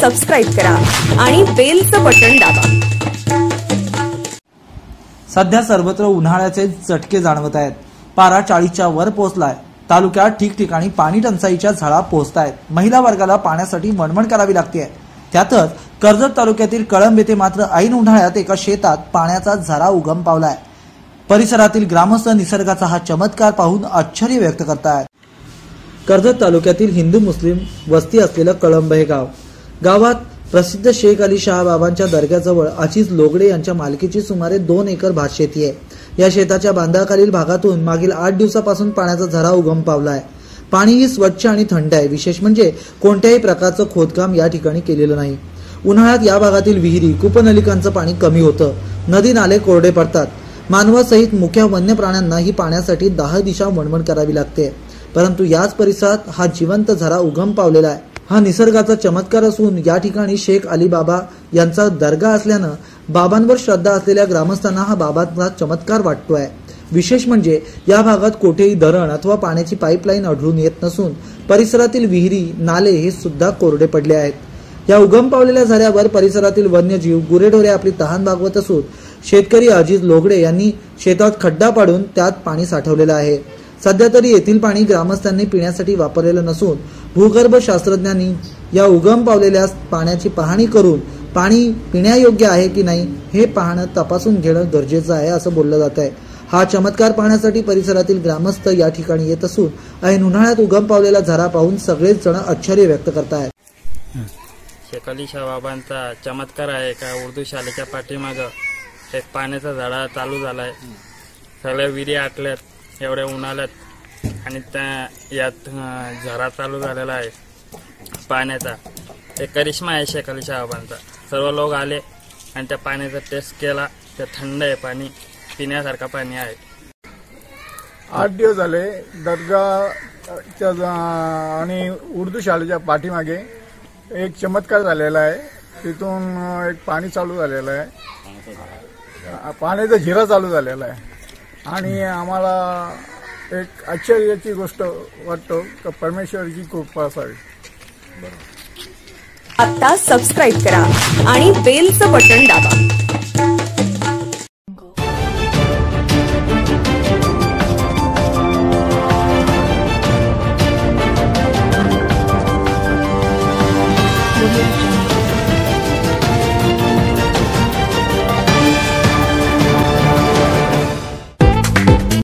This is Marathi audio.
सबस्क्राईब करा आणि बेलचं बटन दाबा. सध्या सर्वत्र उन्हाळ्याचे चटके जाणवत आहेत. पारा चाळीसच्या वर पोहोचलाय. तालुक्यात ठिकठिकाणी पाणी टंचाईच्या झळा पोहोचतायत. महिला वर्गाला पाण्यासाठी मणमण करावी लागते त्यातच कर्जत तालुक्यातील कळंब येथे मात्र ऐन उन्हाळ्यात एका शेतात पाण्याचा झरा उगम पावलाय. परिसरातील ग्रामस्थ निसर्गाचा हा चमत्कार पाहून आश्चर्य व्यक्त करतायत. कर्जत तालुक्यातील हिंदू मुस्लिम वस्ती असलेलं कळंब हे गाव. गावात प्रसिद्ध शेख अली शाह बाबांच्या दर्ग्याजवळ अचिज लोगडे यांच्या मालकीची सुमारे दोन एकर भात शेती आहे. या शेताच्या बांधाखालील भागातून मागील आठ दिवसापासून पाण्याचा झरा उगम पावलाय. पाणीही स्वच्छ आणि थंड आहे. विशेष म्हणजे कोणत्याही प्रकारचं खोदकाम या ठिकाणी केलेलं नाही. उन्हाळ्यात या भागातील विहिरी कूपनलिकांचं पाणी कमी होतं. नदी नाले कोरडे पडतात. मानवासहित मुख्या वन्य प्राण्यांना ही पाण्यासाठी दहा दिशा वणवण करावी लागते. परंतु याच परिसरात हा जिवंत झरा उगम पावलेला आहे. हा निसर्गाचा चमत्कार असून या ठिकाणी शेख अली बाबा यांचा दर्गा असल्यानं बाबांवर श्रद्धा असलेल्या ग्रामस्थांना हा बाबांचा चमत्कार वाटतोय. विशेष म्हणजे या भागात कोठेही धरण अथवा पाण्याची पाईपलाईन आढळून येत नसून परिसरातील विहिरी नाले हे सुद्धा कोरडे पडले आहेत. या उगम पावलेल्या झऱ्यावर परिसरातील वन्यजीव गुरेढोरे आपली तहान भागवत असून शेतकरी अजित लोगडे यांनी शेतात खड्डा पाडून त्यात पाणी साठवलेलं आहे. सध्या तरी येथील पाणी ग्रामस्थांनी पिण्यासाठी वापरलेलं नसून भूगर्भ शास्त्रज्ञांनी या उगम पावलेल्या पाण्याची पाहणी करून पाणी पिण्यायोग्य आहे की नाही हे पाहणं तपासून घेणं गरजेचं आहे असं बोललं जात आहे. हा चमत्कार पाहण्यासाठी परिसरातील ग्रामस्थ या ठिकाणी येत असून ऐन उन्हाळ्यात उगम पावलेला झरा पाहून सगळेच जण आश्चर्य व्यक्त करतायत. शेख अली शाह बाबांचा चमत्कार आहे का? उर्दू शालेच्या पाठीमागं एक पाण्याचा झाडा चालू झालाय. सगळ्या विहिरी आटल्यात. एवढ्या उन्हाळ्यात. आणि त्या यात झरा चालू झालेला आहे. पाण्याचा. एक करिश्मा आहे शेख अली सर्व लोक आले आणि त्या पाण्याचा टेस्ट केला. ते थंड आहे पाणी. पिण्यासारखं पाणी आहे. आठ दिवस झाले दर्गाच्या आणि उर्दू शाळेच्या पाठीमागे एक चमत्कार झालेला आहे. तिथून एक पाणी चालू झालेलं आहे. पाण्याचा झिरा चालू झालेला आहे. आणि आम्हाला एक आश्चर्याची गोष्ट वाटतो का परमेश्वरची कृपा असावी. आता सबस्क्राईब करा आणि बेलचं बटन दाबा.